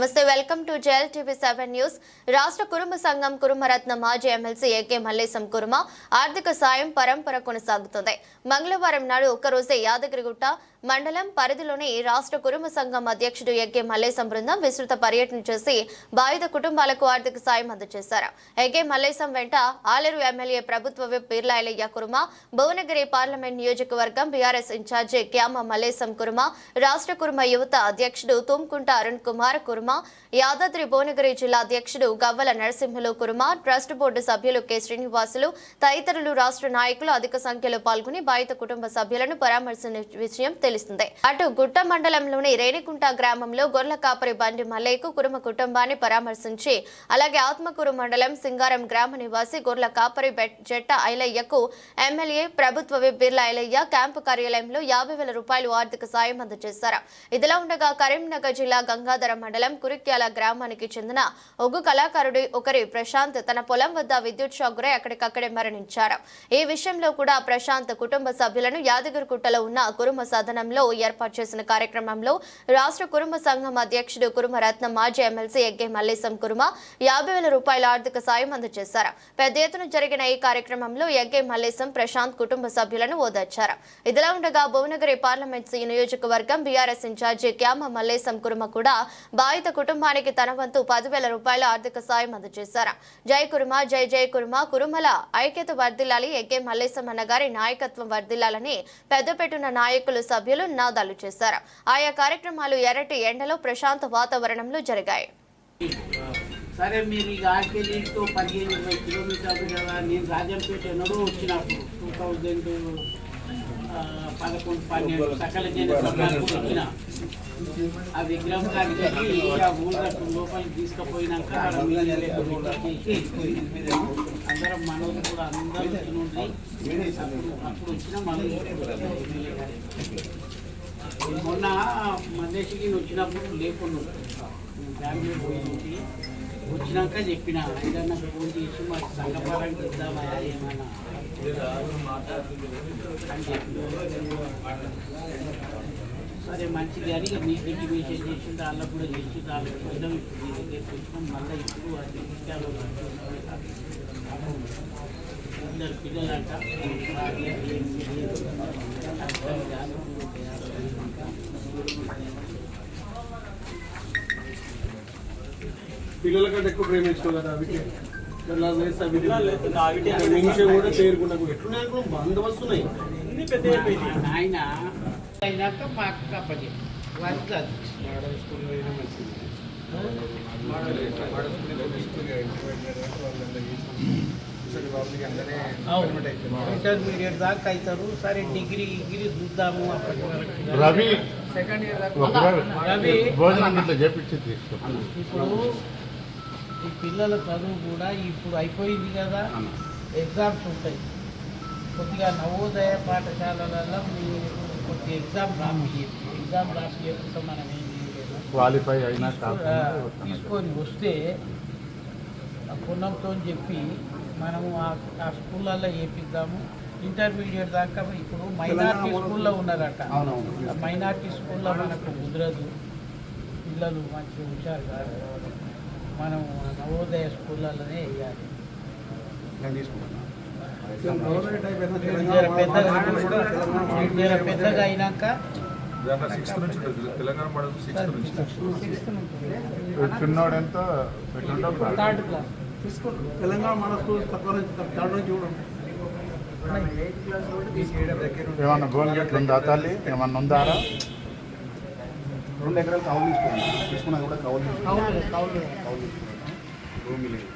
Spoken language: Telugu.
నమస్తే welcome to Jel TV seven news. రాష్ట్ర కురుమ సంఘం కురుమరత్న మాజీ ఎమ్మెల్సీ ఏకే మల్లేశం కురుమ ఆర్థిక సాయం పరంపర కొనసాగుతుంది. మంగళవారం నాడు ఒక్కరోజే యాదగిరిగుట్ట మండలం పరిధిలోని రాష్ట్ర కురుమ సంఘం అధ్యక్షుడు ఎగ్గే మల్లేశం బృందం విస్తృత పర్యటన చేసి బాధిత కుటుంబాలకు ఆర్థిక సాయం అందజేశారు. ఎగ్గే మల్లేశం వెంట ఆలేరు ఎమ్మెల్యే ప్రభుత్వ విప్ పీర్లాయలయ్య కురుమ భువనగిరి పార్లమెంట్ నియోజకవర్గం BRS in charge Kyama Mallesham Kuruma రాష్ట్ర కురుమ యువత అధ్యక్షుడు తుమ్కుంట అరుణ్ కుమార్ కురుమ యాదాద్రి భువనగిరి జిల్లా అధ్యక్షుడు గవ్వల నరసింహులు కుర్మ ట్రస్ట్ బోర్డు సభ్యులు కె. శ్రీనివాసులు తదితరులు రాష్ట్ర నాయకులు అధిక సంఖ్యలో పాల్గొని బాధిత కుటుంబ సభ్యులను పరామర్శించిన విషయం తెలుస్తుంది. అటు గుట్ట మండలంలోని రేణికుంట గ్రామంలో గొర్ల కాపరి బండి మల్లయ్యకు కురుమ కుటుంబాన్ని పరామర్శించి అలాగే ఆత్మకూరు మండలం సింగారం గ్రామ నివాసి గొర్ల కాపరి బెట్- జట్ట ఐలయ్యకు ఎమ్మెల్యే ప్రభుత్వ విప్ బిర్లా ఐలయ్య క్యాంపు కార్యాలయంలో యాభై వేల రూపాయలు ఆర్థిక సాయం అందజేశారు. ఇదిలా ఉండగా కరీంనగర్ జిల్లా గంగాధర మండలం కురిక్యాల గ్రామానికి చెందిన ఒగ్గు కళాకారుడు ఒకరి ప్రశాంత్ తన పొలం వద్ద విద్యుత్ షాక్ గురై అక్కడికక్కడే మరణించారు. ఈ విషయంలో కూడా ప్రశాంత్ కుటుంబ సభ్యులను యాదగిరిగుట్టలో ఉన్న కురుమ సదనంలో ఏర్పాటు చేసిన కార్యక్రమంలో రాష్ట్ర కురుమ సంఘం అధ్యక్షుడు కురుమరత్నం మాజీ ఎమ్మెల్సీ ఎగ్గే మల్లేశం కురుమ యాభై వేల రూపాయల ఆర్థిక సాయం అందజేశారు. పెద్ద ఎత్తున జరిగిన ఈ కార్యక్రమంలో ఎగ్గే మల్లేశం ప్రశాంత్ కుటుంబ సభ్యులను ఓదార్చారు. ఇదిలా ఉండగా భువనగిరి పార్లమెంట్ సి నియోజకవర్గం బీఆర్ఎస్ ఇన్ఛార్జి క్యామ మల్లేశం కురుమ కూడా బాధిత కుటుంబానికి తన వంతు పదివేల రూపాయల ఆర్థిక సాయం అందజేశారు. జై కురుమ జై జై కురుమ కురుమల ఐక్యత వర్ధిల్లాలి ఎగ్గే మల్లేశమన్న గారి నాయకత్వం వర్ధిల్లాలని పెద్దపెట్టున నాయకులు సభ్యులు నాదాలు చేశారు. ఆయా కార్యక్రమాలు ఎర్రటి ఎండలో ప్రశాంత వాతావరణంలో జరిగాయి. సరే మీరు ఇక ఆర్కెళ్ళితో పదిహేను ఇరవై కిలోమీటర్లు కదా నేను రాజంపేట ఎన్నడూ వచ్చినప్పుడు టూ థౌజండ్ పదకొండు పన్నెండు సకల జన సభలకు వచ్చిన. ఆ విగ్రహం కాడికి వెళ్ళి ఆ ఊళ్ళకు లోపలికి తీసుకుపోయినాక అందరం మనోళ్ళు కూడా అందరూ వచ్చి అప్పుడు వచ్చిన మనోళ్ళు మొన్న మదేశికి వచ్చినప్పుడు లేకుండా వచ్చినాక చెప్పిన ఏదన్నా ఫోన్ చేసి మాకు సంఘపరంగా ఇద్దామా ఏమన్నా సరే మంచిది అని ఇక మీ దగ్గర మెసేజ్ చేసి వాళ్ళకు కూడా చేసి వాళ్ళకి పోయినాం ఇప్పుడు మీ దగ్గరికి వచ్చినాం మళ్ళీ ఇప్పుడు అది విషయాలు ఇద్దరు పిల్లలంట భార్య, అర్థం కాదు. పిల్లల కంటే ఎక్కువ ప్రేమించుకో కదా నిమిషం కూడా చేరుకున్నా ఎట్లున్నాయి అనుకో బందోబస్తున్నాయి మా నాయన అయినాక మా అక్క అప్పచెప్పి వాళ్ళకి అది ఇంటర్మీడియట్ దాకా అవుతారు సరే డిగ్రీ డిగ్రీ చూద్దాము అప్పటి వరకు రవి సెకండ్ ఇయర్ రవి భోజనం చేపించి ఇప్పుడు ఈ పిల్లల చదువు కూడా ఇప్పుడు అయిపోయింది కదా. ఎగ్జామ్స్ ఉంటాయి. కొద్దిగా నవోదయ పాఠశాలలలో మీరు కొద్ది ఎగ్జామ్ రాసి ఎగ్జామ్ చెప్తే మనం ఏం చేయలేదు క్వాలిఫై అయినా తీసుకొని వస్తే పుణ్యంతో చెప్పి మనము ఆ- స్కూళ్ళల్లో వేపిద్దాము ఇంటర్మీడియట్ దాకా ఇప్పుడు మైనార్టీ స్కూల్లో ఉన్నారట. ఆ మైనార్టీ స్కూల్లో మనకు కుదరదు పిల్లలు మంచి హుషారు కాదు మనం నవోదయ స్కూళ్ళలోనే వేయాలి. జర పెద్దగా అయినాక థర్డ్ క్లాస్. తెలంగాణ మన స్కూల్ తక్కువ నుంచి థర్డ్ నుంచి చూడండి ఏమన్నా గోల్ గేట్లు ఉందా తల్లి? ఏమన్నా ఉందారా? రెండు ఎకరాలు కౌలు తీసుకోండి తీసుకున్నది కూడా కౌలు కౌలు. కౌలు తీసుకోండి భూమి లేదు.